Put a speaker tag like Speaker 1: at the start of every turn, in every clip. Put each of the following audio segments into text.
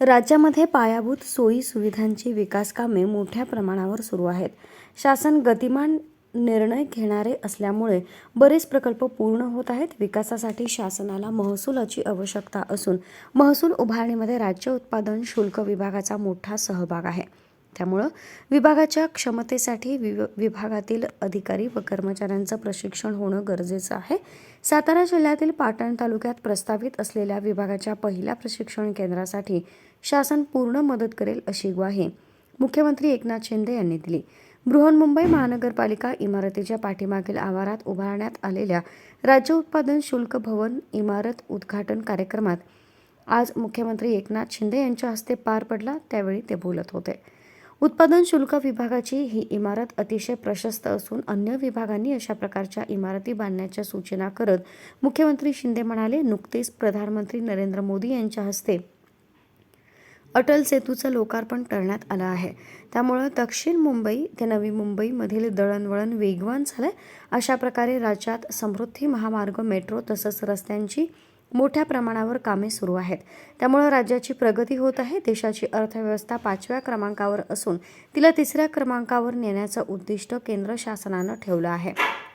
Speaker 1: राज्यामध्ये पायाभूत सोयी सुविधांची विकास कामे मोठ्या प्रमाणावर सुरू आहेत. शासन गतिमान निर्णय घेणारे असल्यामुळे बरेच प्रकल्प पूर्ण होत आहेत. विकासासाठी शासनाला महसुलाची आवश्यकता असून महसूल उभारणीमध्ये राज्य उत्पादन शुल्क विभागाचा मोठा सहभाग आहे. त्यामुळं विभागाच्या क्षमतेसाठी विव विभागातील अधिकारी व कर्मचाऱ्यांचं प्रशिक्षण होणं गरजेचं आहे. सातारा जिल्ह्यातील पाटण तालुक्यात प्रस्तावित असलेल्या विभागाच्या पहिल्या प्रशिक्षण केंद्रासाठी शासन पूर्ण मदत करेल अशी ग्वाही मुख्यमंत्री एकनाथ शिंदे यांनी दिली. बृहन्मुंबई महानगरपालिका इमारतीच्या पाठीमागील आवारात उभारण्यात आलेल्या राज्य उत्पादन शुल्क भवन इमारत उद्घाटन कार्यक्रमात आज मुख्यमंत्री एकनाथ शिंदे यांच्या हस्ते पार पडला त्यावेळी ते बोलत होते. उत्पादन शुल्क विभागाची ही इमारत अतिशय प्रशस्त असून अन्य विभागांनी अशा प्रकारच्या इमारती बांधण्याच्या सूचना करत मुख्यमंत्री शिंदे म्हणाले नुकतेच प्रधानमंत्री नरेंद्र मोदी यांच्या हस्ते अटल सेतूचं लोकार्पण करण्यात आलं आहे. त्यामुळं दक्षिण मुंबई ते नवी मुंबईमधील दळणवळण वेगवान झालंय. अशा प्रकारे राज्यात समृद्धी महामार्ग मेट्रो तसंच रस्त्यांची मोठ्या प्रमाणावर कामे सुरू आहेत. त्यामुळं राज्याची प्रगती होत आहे. देशाची अर्थव्यवस्था पाचव्या क्रमांकावर असून तिला तिसऱ्या क्रमांकावर नेण्याचं उद्दिष्ट केंद्र शासनानं ठेवलं आहे.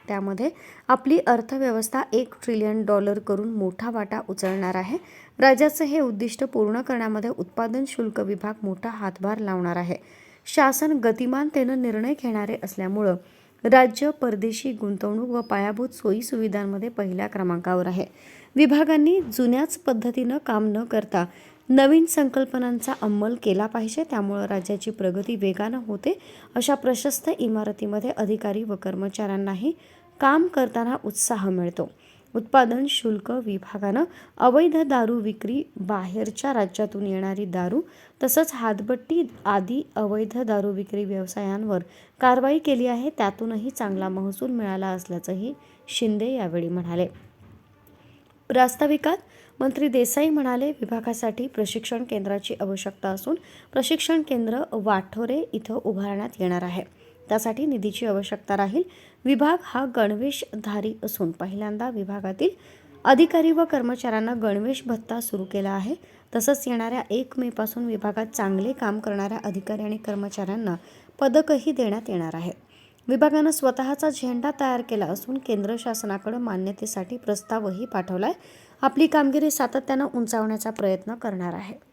Speaker 1: त्यामध्ये आपली अर्थव्यवस्था एक ट्रिलियन डॉलर करून मोठा वाटा उचलणार आहे. राज्याचं हे उद्दिष्ट पूर्ण करण्यामध्ये उत्पादन शुल्क विभाग मोठा हातभार लावणार आहे. शासन गतिमानतेनं निर्णय घेणारे असल्यामुळं राज्य परदेशी गुंतवणूक व पायाभूत सोयीसुविधांमध्ये पहिल्या क्रमांकावर आहे. विभागांनी जुन्याच पद्धतीनं काम न करता नवीन संकल्पनांचा अंमल केला पाहिजे त्यामुळं राज्याची प्रगती वेगानं होते अशा प्रशस्त इमारतीमध्ये अधिकारी व कर्मचाऱ्यांनाही काम करताना उत्साह मिळतो. उत्पादन शुल्क विभागानं अवैध दारू विक्री बाहेरच्या राज्यातून येणारी दारू तसंच हातबट्टी आदी अवैध दारू विक्री व्यवसायांवर कारवाई केली आहे. त्यातूनही चांगला महसूल मिळाला असल्याचंही शिंदे यावेळी म्हणाले. प्रास्ताविकात मंत्री देसाई म्हणाले विभागासाठी प्रशिक्षण केंद्राची आवश्यकता असून प्रशिक्षण केंद्र वाठोरे इथं उभारण्यात येणार आहे. त्यासाठी निधीची आवश्यकता राहील. विभाग हा गणवेशधारी असून पहिल्यांदा विभागातील अधिकारी व कर्मचाऱ्यांना गणवेश भत्ता सुरू केला आहे. तसंच येणाऱ्या एक मेपासून विभागात चांगले काम करणाऱ्या अधिकारी आणि कर्मचाऱ्यांना पदकही देण्यात येणार आहे. विभागानं स्वतःचा झेंडा तयार केला असून केंद्र शासनाकडे मान्यतेसाठी प्रस्तावही पाठवलाय. आपली कामगिरी सातत्यानं उंचावण्याचा प्रयत्न करणार आहे.